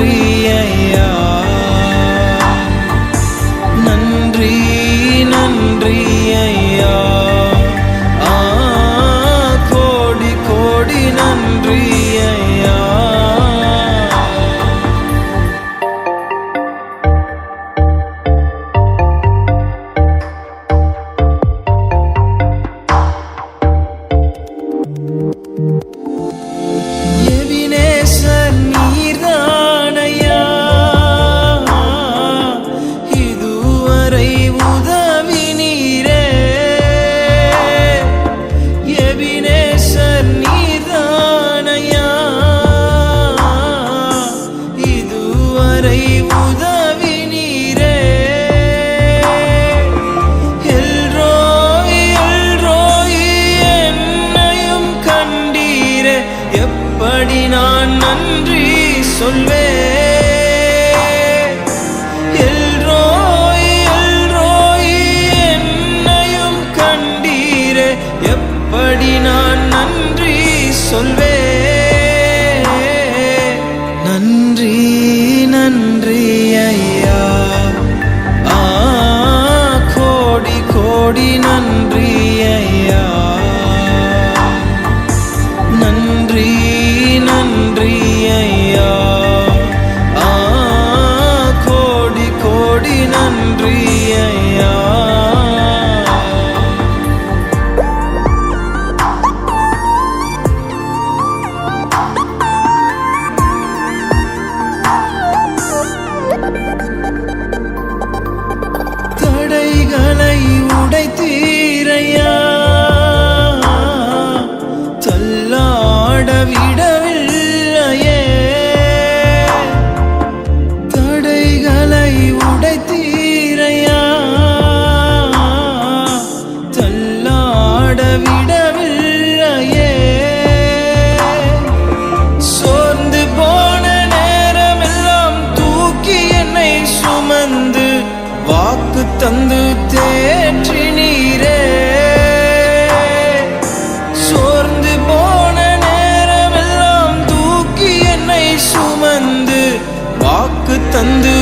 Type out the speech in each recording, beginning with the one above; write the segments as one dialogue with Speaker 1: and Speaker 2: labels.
Speaker 1: प्रिय நன்றி சொல்வே பாடவிடவில்லையே தடைகளை உடைத்தீரையா. தள்ளாடவிடவில்லையே. சோர்ந்து போன நேரமெல்லாம் தூக்கி என்னை சுமந்து வாக்கு தந்து தேற்றி நீரே. தந்து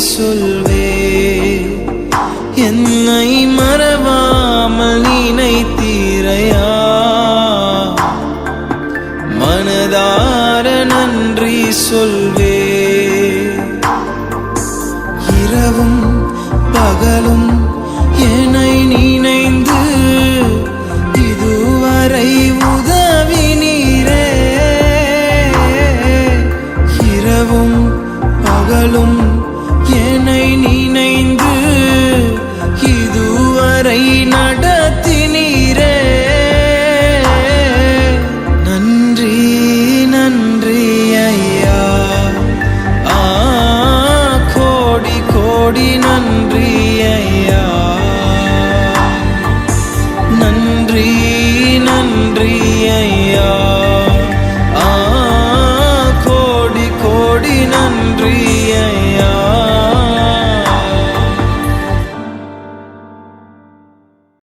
Speaker 1: சொல்வே. என்னை மறவாமல் நினைத்தீரையா? மனதார நன்றி சொல்வே. இரவும் பகலும் என்னை நீ இதுவரை நட